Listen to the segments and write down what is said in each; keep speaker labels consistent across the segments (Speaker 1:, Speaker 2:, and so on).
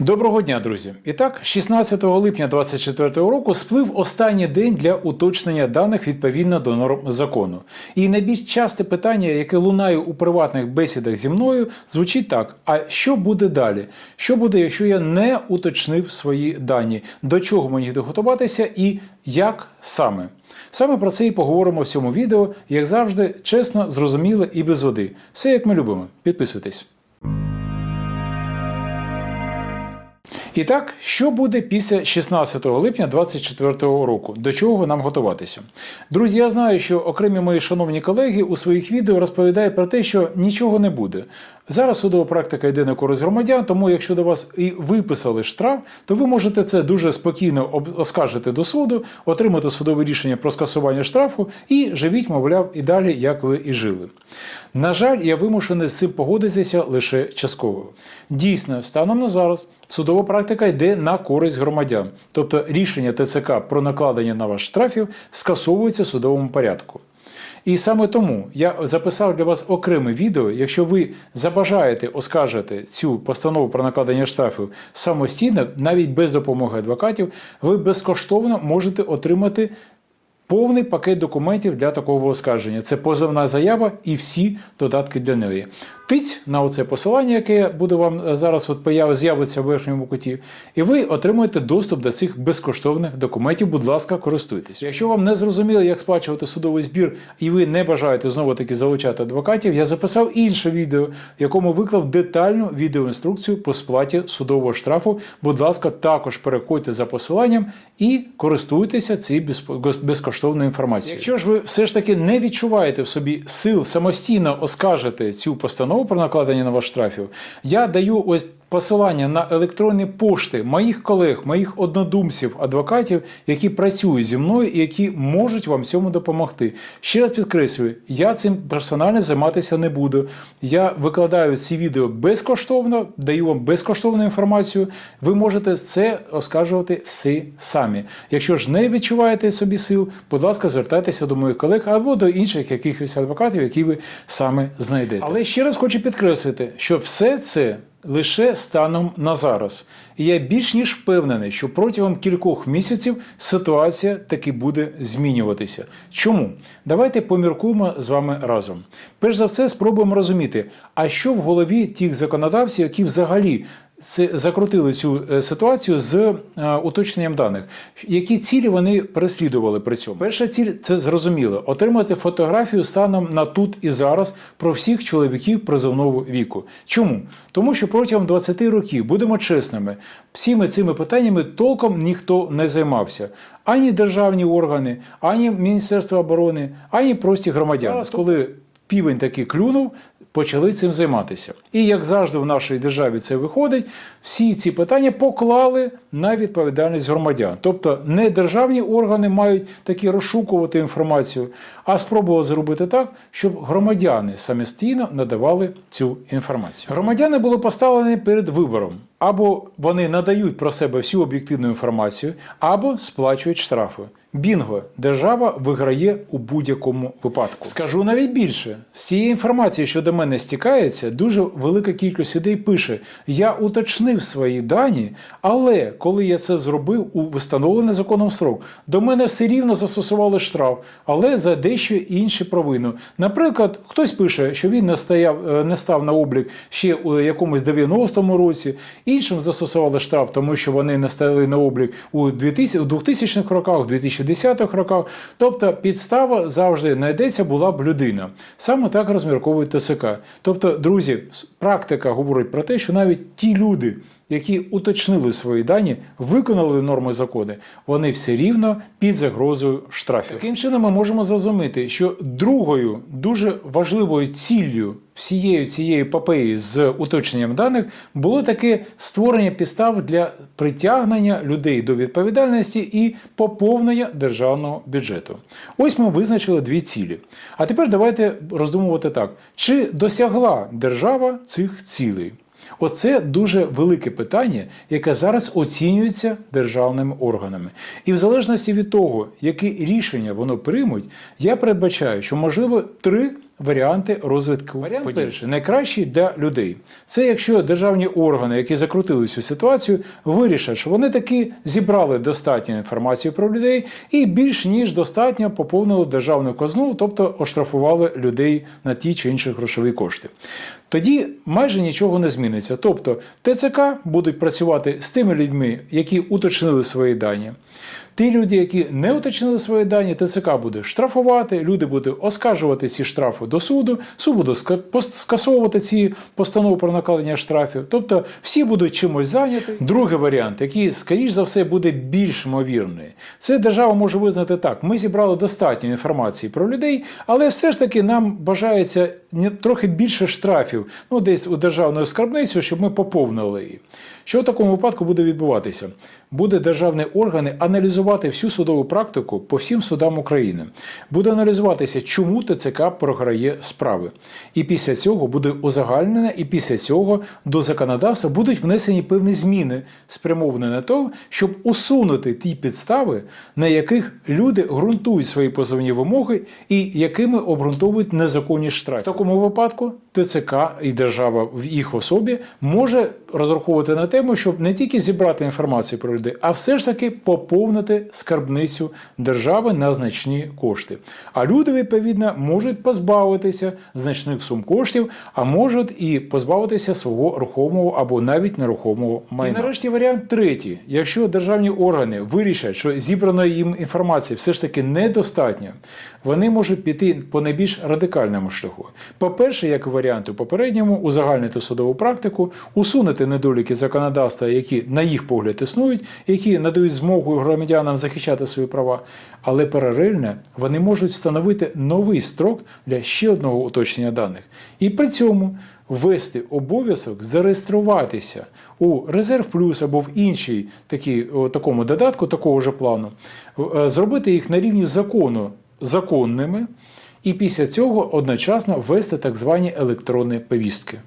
Speaker 1: Доброго дня, друзі! І так, 16 липня 2024 року сплив останній день для уточнення даних відповідно до норм закону. І найбільш часте питання, яке лунає у приватних бесідах зі мною, звучить так: а що буде далі? Що буде, якщо я не уточнив свої дані? До чого мені готуватися і як саме? Саме про це і поговоримо в цьому відео, як завжди, чесно, зрозуміло і без води. Все як ми любимо. Підписуйтесь. І так, що буде після 16 липня 2024 року? До чого нам готуватися? Друзі, я знаю, що окремі мої шановні колеги у своїх відео розповідають про те, що нічого не буде. Зараз судова практика йде на користь громадян, тому якщо до вас і виписали штраф, то ви можете це дуже спокійно оскаржити до суду, отримати судове рішення про скасування штрафу і живіть, мовляв, і далі, як ви і жили. На жаль, я вимушений з цим погодитися лише частково. Дійсно, станом на зараз судова практика йде на користь громадян, тобто рішення ТЦК про накладення на вас штрафів скасовується в судовому порядку. І саме тому я записав для вас окреме відео. Якщо ви забажаєте оскаржити цю постанову про накладення штрафів самостійно, навіть без допомоги адвокатів, ви безкоштовно можете отримати повний пакет документів для такого оскарження. Це позовна заява і всі додатки для неї. Тиць на оце посилання, яке буде вам е, зараз от появ, з'явиться в верхньому куті, і ви отримуєте доступ до цих безкоштовних документів. Будь ласка, користуйтесь. Якщо вам не зрозуміло, як сплачувати судовий збір, і ви не бажаєте знову таки залучати адвокатів, я записав інше відео, в якому виклав детальну відеоінструкцію по сплаті судового штрафу. Будь ласка, також переходьте за посиланням і користуйтеся цією безкоштовною інформацією. Якщо ж ви все ж таки не відчуваєте в собі сил самостійно оскаржити цю постанову про накладення на вас штрафів, я даю ось посилання на електронні пошти моїх колег, моїх однодумців, адвокатів, які працюють зі мною і які можуть вам цьому допомогти. Ще раз підкреслюю, я цим персонально займатися не буду. Я викладаю ці відео безкоштовно, даю вам безкоштовну інформацію. Ви можете це оскаржувати всі самі. Якщо ж не відчуваєте собі сил, будь ласка, звертайтеся до моїх колег або до інших якихось адвокатів, які ви саме знайдете. Але ще раз хочу підкреслити, що все це лише станом на зараз. І я більш ніж впевнений, що протягом кількох місяців ситуація таки буде змінюватися. Чому? Давайте поміркуємо з вами разом. Перш за все, спробуємо розуміти, а що в голові тих законодавців, які взагалі закрутили цю е, ситуацію з е, уточненням даних. Які цілі вони переслідували при цьому? Перша ціль це зрозуміло отримати фотографію станом на тут і зараз про всіх чоловіків призовного віку. Чому? Тому що протягом 20 років, будемо чесними, всіми цими питаннями толком ніхто не займався. Ані державні органи, ані Міністерство оборони, ані прості громадяни. Зараз, коли півень таки клюнув, почали цим займатися. І як завжди в нашій державі це виходить, всі ці питання поклали на відповідальність громадян. Тобто не державні органи мають таки розшукувати інформацію, а спробували зробити так, щоб громадяни самостійно надавали цю інформацію. Громадяни були поставлені перед вибором. Або вони надають про себе всю об'єктивну інформацію, або сплачують штрафи. Бінго, держава виграє у будь-якому випадку. Скажу навіть більше: з цієї інформації, що до мене стікається, дуже велика кількість людей пише: я уточнив свої дані, але коли я це зробив у встановлений законом срок, до мене все рівно застосували штраф, але за дещо інші провину. Наприклад, хтось пише, що він не стояв, е, не став на облік ще у якомусь 90-му році, іншим застосували штраф, тому що вони не стали на облік у 2000 у 2000-х роках, у 2010-х роках. Тобто підстава завжди знайдеться була б людина. Саме так розмірковує ТСК. Тобто, друзі, практика говорить про те, що навіть ті люди, які уточнили свої дані, виконали норми закони, вони все рівно під загрозою штрафів. Таким чином, ми можемо зрозуміти, що другою дуже важливою ціллю всієї цієї епопеї з уточненням даних було таке створення підстав для притягнення людей до відповідальності і поповнення державного бюджету. Ось ми визначили дві цілі. А тепер давайте роздумувати так: чи досягла держава цих цілей? Оце дуже велике питання, яке зараз оцінюється державними органами. І в залежності від того, які рішення воно приймуть, я передбачаю, що можливо три варіанти розвитку Варіант подій. перший найкращий для людей. Це якщо державні органи, які закрутили цю ситуацію, вирішать, що вони таки зібрали достатньо інформації про людей і більш ніж достатньо поповнили державну казну, тобто оштрафували людей на ті чи інші грошові кошти. Тоді майже нічого не зміниться. Тобто ТЦК будуть працювати з тими людьми, які уточнили свої дані. Ті люди, які не уточнили свої дані, ТЦК буде штрафувати, люди будуть оскаржувати ці штрафи до суду, суд буде скасовувати ці постанови про накладення штрафів. Тобто всі будуть чимось зайняті. Другий варіант, який, скоріш за все, буде більш ймовірний, це держава може визнати так: ми зібрали достатньо інформації про людей, але все ж таки нам бажається трохи більше штрафів, ну десь у державну скарбницю, щоб ми поповнили її. Що в такому випадку буде відбуватися? Буде державні органи аналізувати всю судову практику по всім судам України. Буде аналізуватися, чому ТЦК програє справи. І після цього буде узагальнене, і після цього до законодавства будуть внесені певні зміни, спрямовані на те, щоб усунути ті підстави, на яких люди ґрунтують свої позовні вимоги і якими обґрунтовують незаконні штрафи. В такому випадку ТЦК і держава в їх особі може розраховувати на тему, щоб не тільки зібрати інформацію про людей, а все ж таки поповнити скарбницю держави на значні кошти. А люди, відповідно, можуть позбавитися значних сум коштів, а можуть і позбавитися свого рухомого або навіть нерухомого майна. І нарешті варіант третій: якщо державні органи вирішать, що зібраної їм інформації все ж таки недостатньо, вони можуть піти по найбільш радикальному шляху. По-перше, як варіант у попередньому, узагальнити судову практику, усунути недоліки законодавства, які, на їх погляд, існують, які надають змогу громадянам захищати свої права. Але паралельно вони можуть встановити новий строк для ще одного уточнення даних. І при цьому ввести обов'язок зареєструватися у Резерв Плюс або в іншій такій, такому додатку, такого ж плану, е, зробити їх на рівні закону законними, і після цього одночасно ввести так звані електронні повістки.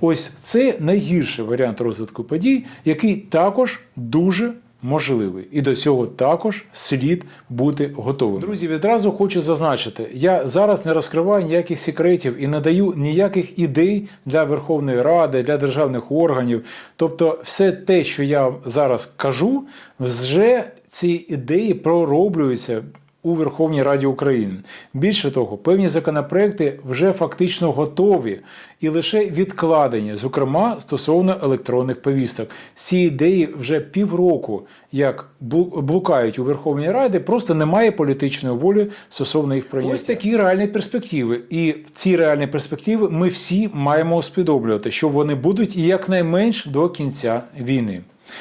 Speaker 1: Ось це найгірший варіант розвитку подій, який також дуже можливий. І до цього також слід бути готовим. Друзі, відразу хочу зазначити: я зараз не розкриваю ніяких секретів і не даю ніяких ідей для Верховної Ради, для державних органів. Тобто, все те, що я зараз кажу, вже ці ідеї пророблюються у Верховній Раді України. Більше того, певні законопроекти вже фактично готові і лише відкладені, зокрема стосовно електронних повісток. Ці ідеї вже півроку як блу- блукають у Верховній Раді, просто немає політичної волі стосовно їх прийняття. Ось такі реальні перспективи. І ці реальні перспективи ми всі маємо усвідомлювати, що вони будуть якнайменш до кінця війни.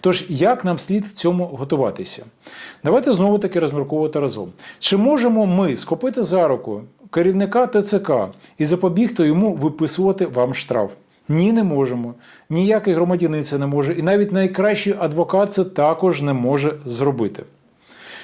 Speaker 1: Тож, як нам слід цьому готуватися? Давайте знову таки розмірковувати разом. Чи можемо ми схопити за руку керівника ТЦК і запобігти йому виписувати вам штраф? Ні, не можемо. Ніякий громадянин це не може, і навіть найкращий адвокат це також не може зробити.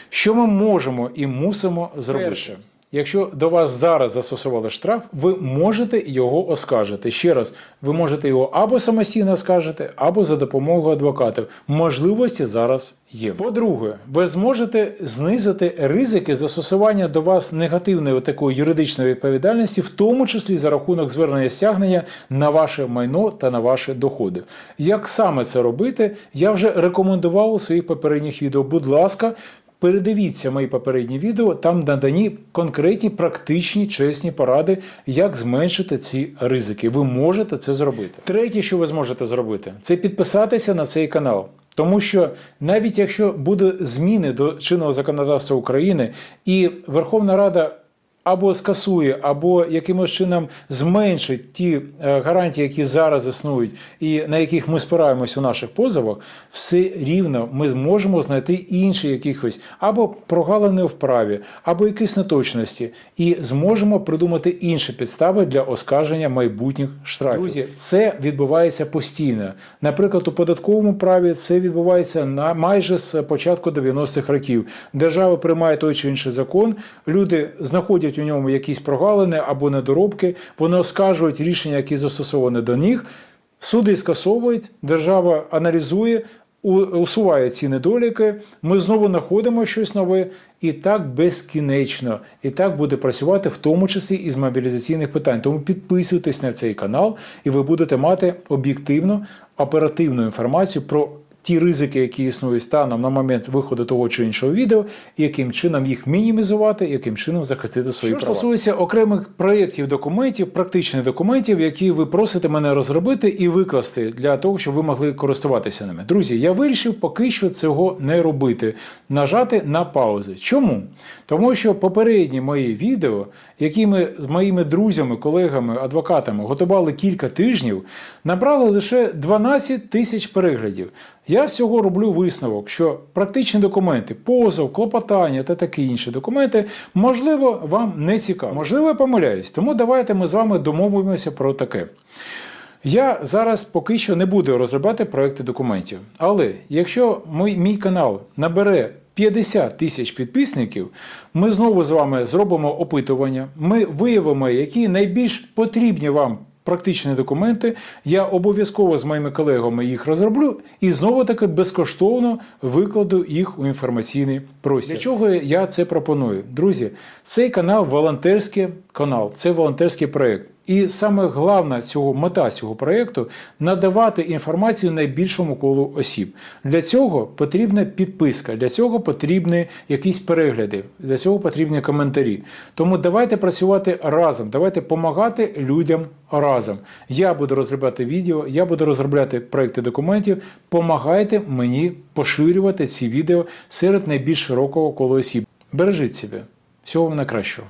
Speaker 1: Що ми можемо і мусимо зробити? Перше. Якщо до вас зараз застосували штраф, ви можете його оскаржити. Ще раз, ви можете його або самостійно оскаржити, або за допомогою адвокатів. Можливості зараз є. По-друге, ви зможете знизити ризики застосування до вас негативної такої юридичної відповідальності, в тому числі за рахунок звернення стягнення на ваше майно та на ваші доходи. Як саме це робити, я вже рекомендував у своїх попередніх відео. Будь ласка. Передивіться мої попередні відео, там надані конкретні, практичні, чесні поради, як зменшити ці ризики. Ви можете це зробити. Третє, що ви зможете зробити, це підписатися на цей канал. Тому що навіть якщо буде зміни до чинного законодавства України і Верховна Рада або скасує, або якимось чином зменшить ті е, гарантії, які зараз існують, і на яких ми спираємось у наших позовах, все рівно ми зможемо знайти інші якихось або прогалини в праві, або якісь неточності, і зможемо придумати інші підстави для оскарження майбутніх штрафів. Друзі, це відбувається постійно. Наприклад, у податковому праві це відбувається на майже з початку 90-х років. Держава приймає той чи інший закон, люди знаходять у ньому якісь прогалини або недоробки, вони оскаржують рішення, які застосовані до них. Суди скасовують, держава аналізує, усуває ці недоліки, ми знову знаходимо щось нове, і так безкінечно. І так буде працювати, в тому числі і з мобілізаційних питань. Тому підписуйтесь на цей канал, і ви будете мати об'єктивну, оперативну інформацію про. Ті ризики, які існують станом на момент виходу того чи іншого відео, і яким чином їх мінімізувати, яким чином захистити свої
Speaker 2: Що
Speaker 1: права. стосується окремих проєктів документів, практичних документів, які ви просите мене розробити і викласти для того, щоб ви могли користуватися ними. Друзі, я вирішив поки що цього не робити, нажати на паузи. Чому? Тому що попередні мої відео, які ми з моїми друзями, колегами, адвокатами готували кілька тижнів, набрали лише 12 тисяч переглядів. Я з цього роблю висновок, що практичні документи, позов, клопотання та такі інші документи, можливо, вам не цікаво. Можливо, я помиляюсь. Тому давайте ми з вами домовимося про таке. Я зараз поки що не буду розробляти проекти документів. Але якщо мій, мій канал набере 50 тисяч підписників, ми знову з вами зробимо опитування. Ми виявимо, які найбільш потрібні вам практичні документи. Я обов'язково з моїми колегами їх розроблю і знову таки безкоштовно викладу їх у інформаційний простір. Для чого я це пропоную? Друзі, цей канал волонтерський канал, це волонтерський проєкт. І саме головна цього мета цього проєкту надавати інформацію найбільшому колу осіб. Для цього потрібна підписка, для цього потрібні якісь перегляди, для цього потрібні коментарі. Тому давайте працювати разом, давайте допомагати людям разом. Я буду розробляти відео, я буду розробляти проекти документів. Помагайте мені поширювати ці відео серед найбільш широкого кола осіб. Бережіть себе. Всього вам найкращого.